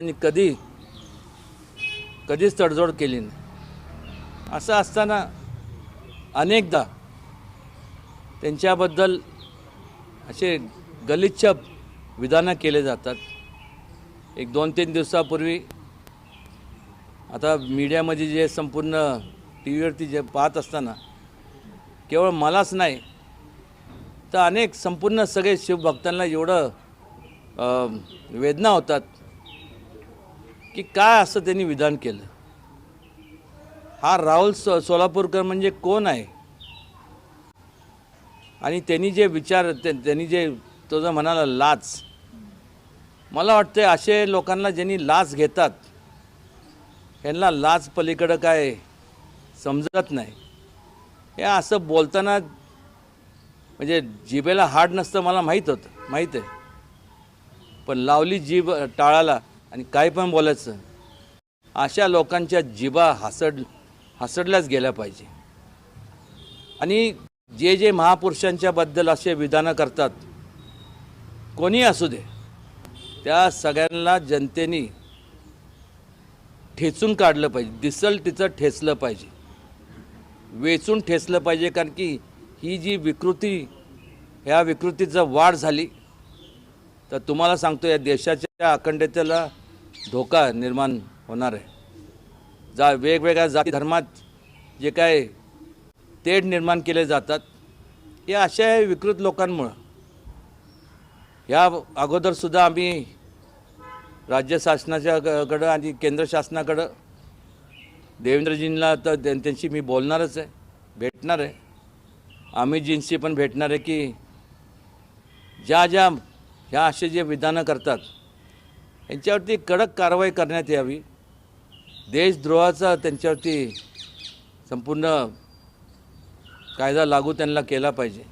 त्यांनी कधी कधीच तडजोड केली नाही. असं असताना अनेकदा त्यांच्याबद्दल असे गलिच्छ विधानं केले जातात. एक दोन तीन दिवसापूर्वी आता मीडियामध्ये जे संपूर्ण टी व्हीवरती जे पाहत असताना केवळ मलाच नाही तर अनेक संपूर्ण सगळे शिवभक्तांना एवढं वेदना होतात. की काय असं त्यांनी विधान केलं? हा राहुल सो सोलापूरकर म्हणजे कोण आहे? आणि त्यांनी जे विचार त्यांनी जे तो जो म्हणाला लाच. मला वाटते असे लोकांना ज्यांनी लाच घेतात ह्यांना लाच पलीकडं काय समजत नाही. हे असं बोलताना म्हणजे जिभेला हाड नसतं मला माहीत होतं माहीत आहे. पण लावली जीभ टाळाला आणि काय पण बोलायचं अशा लोकांच्या जिबा हसड हसडल्याच गेल्या पाहिजे. आणि जे जे महापुरुषांच्याबद्दल असे विधानं करतात कोणी असू दे त्या सगळ्यांना जनतेने ठेचून काढलं पाहिजे दिसल तिचं ठेचलं पाहिजे. वेचून ठेचलं पाहिजे कारण की ही जी विकृती ह्या विकृतीचं वाढ झाली तर तुम्हाला सांगतो या देशाच्या अखंडतेला धोका निर्माण होणार आहे. जा वेगवेगळ्या जाती धर्मात जे काय तेढ निर्माण केले जातात हे अशा विकृत लोकांमुळं. या अगोदरसुद्धा आम्ही राज्य शासनाच्या कडं आणि केंद्र शासनाकडं देवेंद्रजींना तर त्यां- त्यांची मी बोलणारच आहे भेटणार आहे. अमितजींशी पण भेटणार आहे की ज्या ज्या ह्या असे जे विधानं करतात यांच्यावरती कडक कारवाई करण्यात यावी. देशद्रोहाचा त्यांच्यावरती संपूर्ण कायदा लागू त्यांना केला पाहिजे.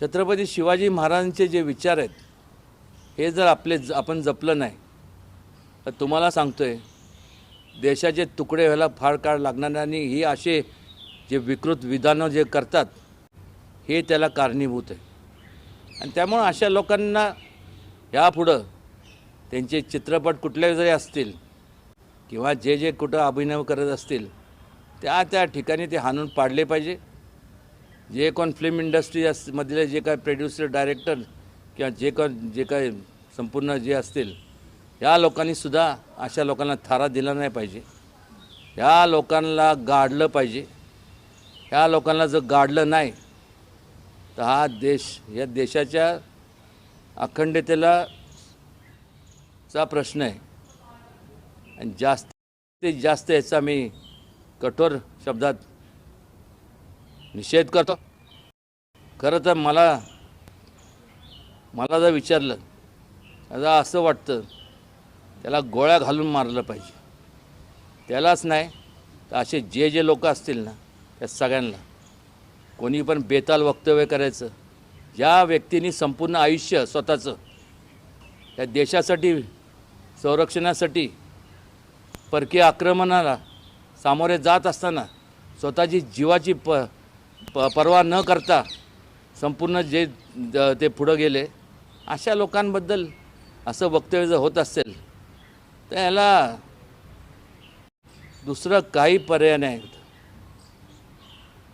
छत्रपती शिवाजी महाराजांचे जे विचार आहेत हे जर आपले ज- आपण जपलं नाही तर तुम्हाला सांगतो आहे देशाचे तुकडे व्हायला फार काळ लागणार नाही आणि ही असे जे विकृत विधानं जे करतात हे त्याला कारणीभूत आहे. आणि त्यामुळं अशा लोकांना यापुढं त्यांचे चित्रपट कुठले जरी असतील किंवा जे जे कुठं अभिनय करत असतील त्या त्या ठिकाणी ते हाणून पाडले पाहिजे. जे कोण फिल्म इंडस्ट्री अस मधले जे काय प्रोड्युसर डायरेक्टर किंवा जे कोण जे काय संपूर्ण जे असतील या लोकांनीसुद्धा अशा लोकांना थारा दिला नाही पाहिजे. ह्या लोकांना गाडलं पाहिजे. ह्या लोकांना जर गाडलं नाही तर हा देश या देशाच्या अखंडतेला चा प्रश्न आहे. आणि जास्तीत जास्त याचा मी कठोर शब्दात निषेध करतो. खरं तर मला मला जर विचारलं आता असं वाटतं त्याला गोळ्या घालून मारलं पाहिजे. त्यालाच नाही तर असे जे जे लोक असतील ना त्या सगळ्यांना. कोणी पण बेताल वक्तव्य करायचं ज्या व्यक्तींनी संपूर्ण आयुष्य स्वतःचं त्या देशासाठी संरक्षणासाठी परकीय आक्रमणाला सामोरे जात असताना स्वतःची जीवाची प प पर्वा न करता संपूर्ण जे ते पुढं गेले अशा लोकांबद्दल असं वक्तव्य जर होत असेल तर याला दुसरं काही पर्याय नाही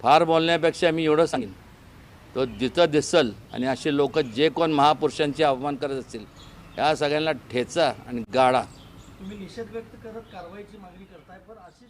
फार बोलण्यापेक्षा मी एवढं सांगेन. तो जिथं दिसल आणि असे लोक जे कोण महापुरुषांचे अवमान करत असतील या सगळ्यांना ठेचा आणि गाडा तुम्ही निषेध व्यक्त करत कारवाईची मागणी करताय पण अशीच